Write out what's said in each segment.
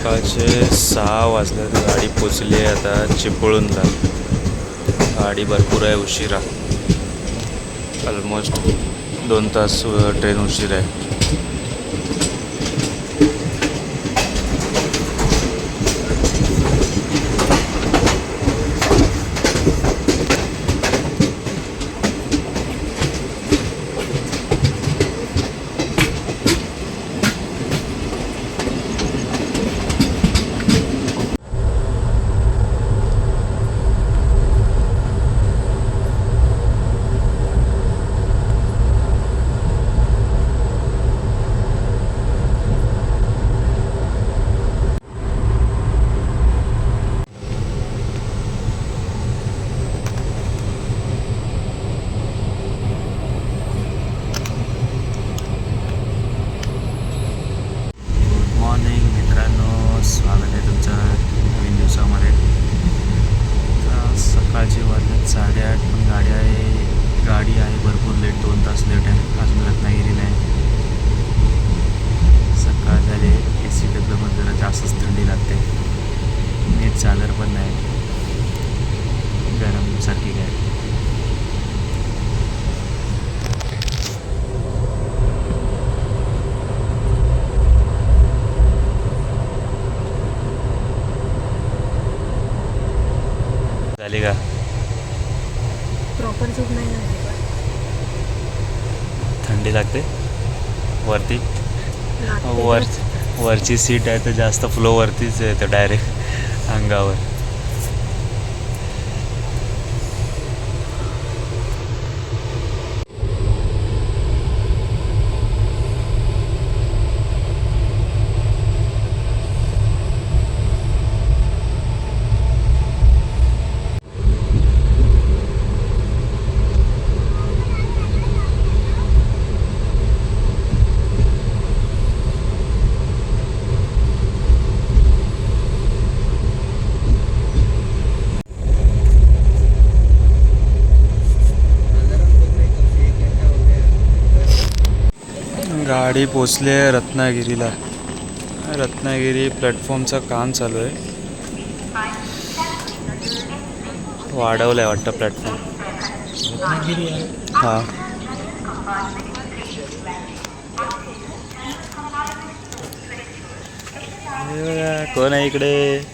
सकाळचे सहा वाजले गाडी पोचली आहे आता चिपळूणला गाडी भरपूर आहे उशिरा. ऑलमोस्ट दोन तास ट्रेन उशीर आहे गुड मॉर्निंग मित्रांनो स्वागत आहे तुमचं नवीन दिवसामध्ये आता सकाळचे वाजलेत साडेआठ पण गाडी आहे गाडी आहे भरपूर लेट दोन तास लेट आहे अजून रत्नागिरीला आहे सकाळ झाले ए सी डब्ल्यूमध्ये जरा जास्तच थंडी लागते नीट चादर पण नाही गरम सारखी काय झाली का प्रॉपर झोप नाही थंडी लागते. वरती. वर. वरची सीट आहे तर जास्त फ्लो वरतीच येतं डायरेक्ट अंगावर. गाडी पोचली आहे रत्नागिरीला. रत्नागिरी प्लॅटफॉर्मचं काम चालू आहे. वाढवलं आहे वाटतं प्लॅटफॉर्म. हां. कोण आहे इकडे आणि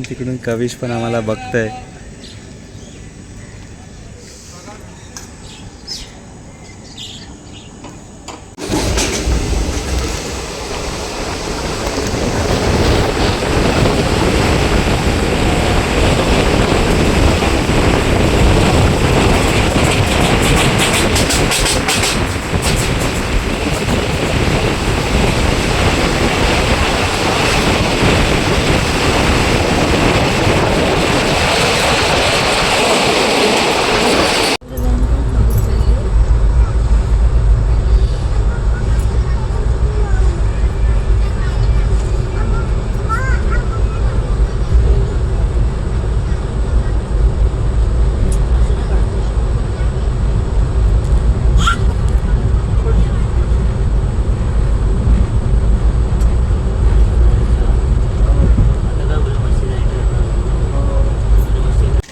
तिकडून कविश पण आम्हाला बघतंय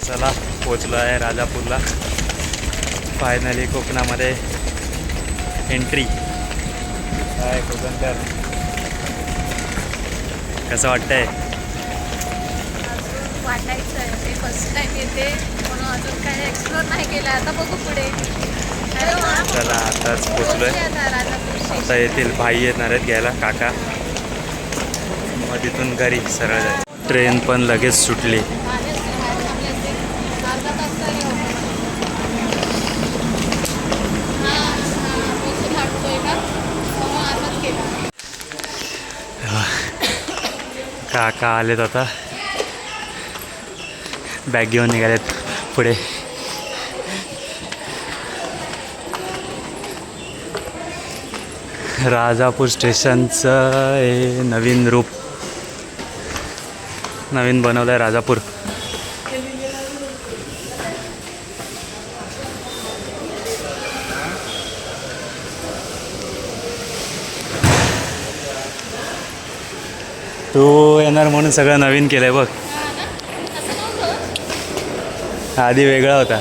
चला पोचलो आहे राजापूरला. फायनली कोकणामध्ये एंट्री काय कोकणकर कसं वाटतंय? वाटायचं आहे ते फर्स्ट टाइम येते. म्हणून अजून काही एक्सप्लोर नाही केलं. आता बघू पुढे. चला आताच पोचलोय आता. येथील भाई येणार आहेत घ्यायला काका. मग तिथून घरी सरळ जायचं. ट्रेन पण लगेच सुटली माझेच बाहेर थांबले असते. अर्धा तास तरी होता. हा, हा, बसून वाटतोय का? म्हणून आताच केला. काका आलेत आता. बॅग घेऊन निघालेत पुढे. राजापूर स्टेशनचं हे नवीन रूप. नवीन बनवलं आहे राजापूर. तू येणार म्हणून सगळं नवीन केलं आहे बघ. आधी वेगळा होता.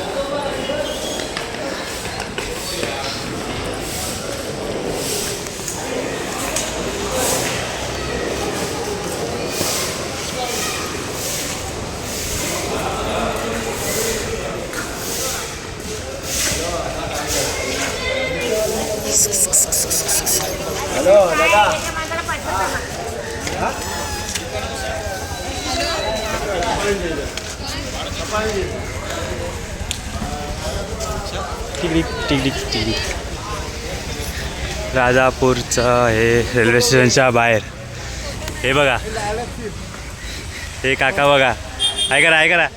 राजापूरचं हे रेल्वे स्टेशनच्या बाहेर. हे बघा. हे काका बघा. ऐका करा ऐका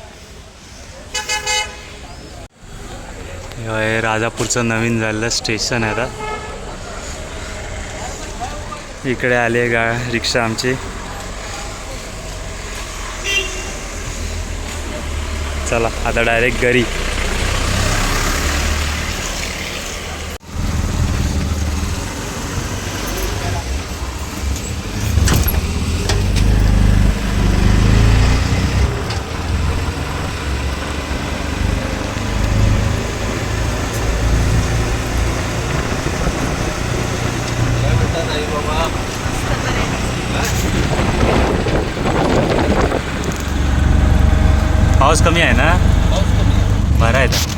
हे राजापूरचं नवीन झालेलं स्टेशन आहे आता. इकडे आले गा रिक्षा आमची. चला आता डायरेक्ट घरी पाऊस कमी आहे ना बरं आहे तर.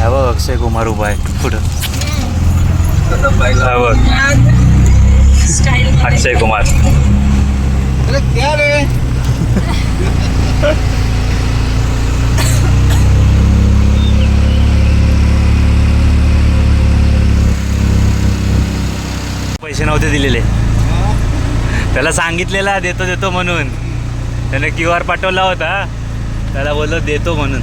हा बघ अक्षय कुमार उभा आहे पुढं हा बघ अक्षय कुमार पैसे नव्हते दिलेले. त्याला सांगितलेला देतो देतो म्हणून. त्याने क्यू आर पाठवला होता. त्याला बोललो देतो म्हणून.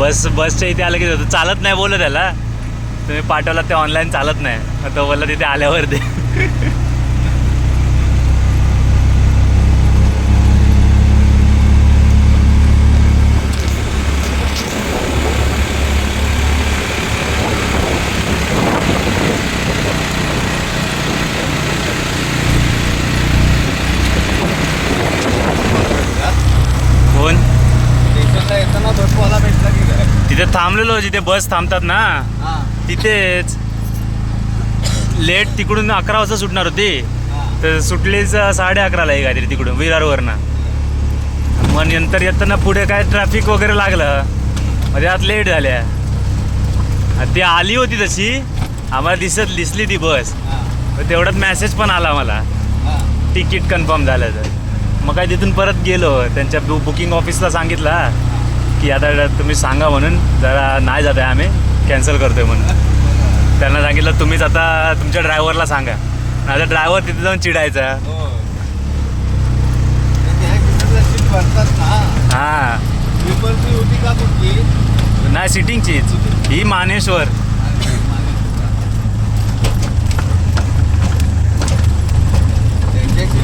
बस बसच्या इथे आलं की देतो. चालत नाही बोललो त्याला. तुम्ही पाठवला ते ऑनलाईन चालत नाही. तो बोलला तिथे आल्यावर दे कोण स्टेशनला येताना बसवाला भेटला की काय तिथे थांबलेलो जिथे बस थांबतात ना तिथेच. लेट तिकडून अकरा वाजता सुटणार होती. तर सुटलीच साडे अकराला आहे काहीतरी तिकडून विरारवरनं. मग नंतर येताना पुढे काय ट्रॅफिक वगैरे लागलं म्हणजे आत लेट झाल्या. ती आली होती तशी आम्हाला दिसत दिसली ती बस. तेवढ्यात मेसेज पण आला मला तिकीट कन्फर्म झालं तर. मग काय तिथून परत गेलो त्यांच्या बुकिंग ऑफिसला सांगितला. की आता तुम्ही सांगा म्हणून जरा नाही जात आहे आम्ही कॅन्सल करतोय म्हणून. त्यांना सांगितलं तुम्हीच आता तुमच्या ड्रायव्हरला सांगा. आता ड्रायव्हर तिथे जाऊन चिडायचा. हो. ते त्या कितीला सीट भरतात ना हां स्लीपरची होती का कुठली नाही सिटिंगचीच ही मानेश्वर त्यांच्या सीट नंतर भरणार कुठे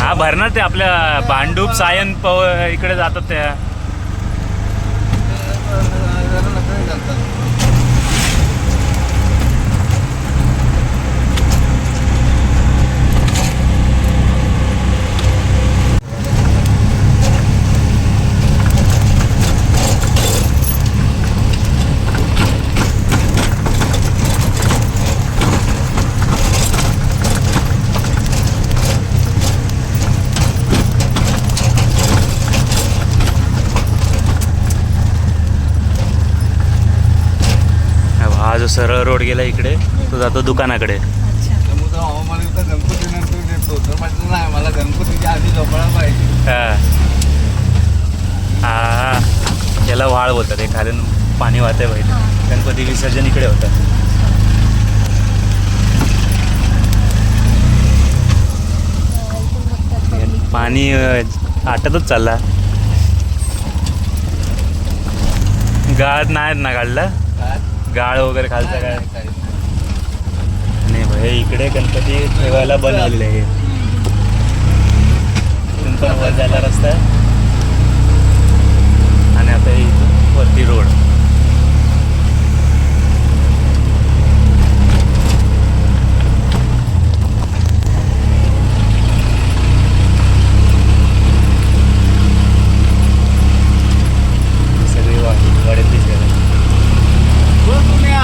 हा भरणार ते आपल्या भांडूप सायन पव इकडे जातात त्या जरा नकळत घालतात. हा जो सरळ रोड गेला इकडे तो जातो दुकानाकडे. नाही मला गणपतीच्या आधी झोपाळा पाहिजे. हा. याला वाळ बोलतात हे खालून पाणी वाहतंय पाहिजे गणपती विसर्जन इकडे होतं. पाणी आटतच चालला. गाळात नाहीत ना काढला? गाळ वगैरे खालचं काय नाही भाई इकडे गणपती ठेवायला बनवलेले आहे इथून पण वर जायला रस्ता आहे. आणि आता वरती रोड सगळी वाडी वाड्यातलीच घरं. बघ पुण्या.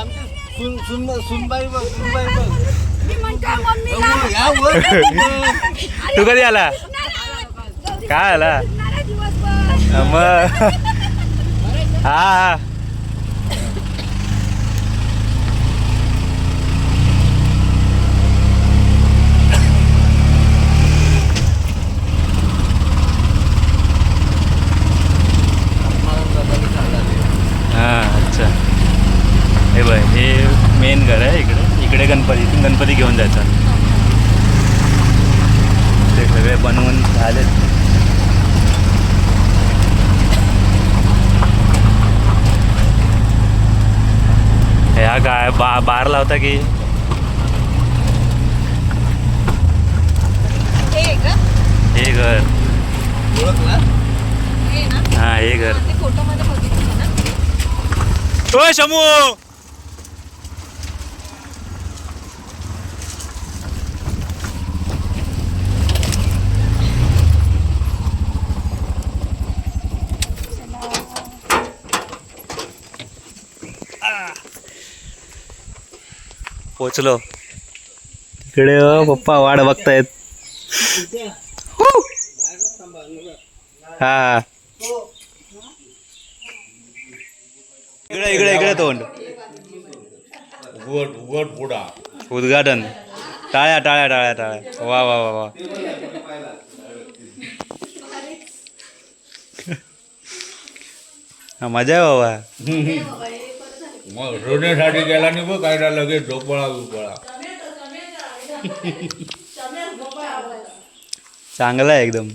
आमची सून- सून- सूनबाई बघ सूनबाई बघ. अगं, या. वर. काय बघ. तू कधी आला? काय आला? मग. हा हा मला जगायला सांगा ते. हा अच्छा हे बघ हे मेन घर आहे इकडे इकडे गणपती इथून गणपती घेऊन जायचा. ते सगळे बनवून झाले. ह्या काय बा बार लावता की? हे हे? घर. ओळखला? हे ना? हा हे घर. ओ शमू पोचलो इकडे अ, पप्पा वाट बघतायत. हू. हा. हा इकडे इकडे इकडे तोंड. उघड उघड पुढा उद्घाटन. टाळ्या टाळ्या टाळ्या टाळ्या. वा वा वा वा. हा, मजा आहे बाबा. मग रोडण्यासाठी गेला नाही बघ काय लगेच झोपळा बिपळा. चांगला आहे एकदम.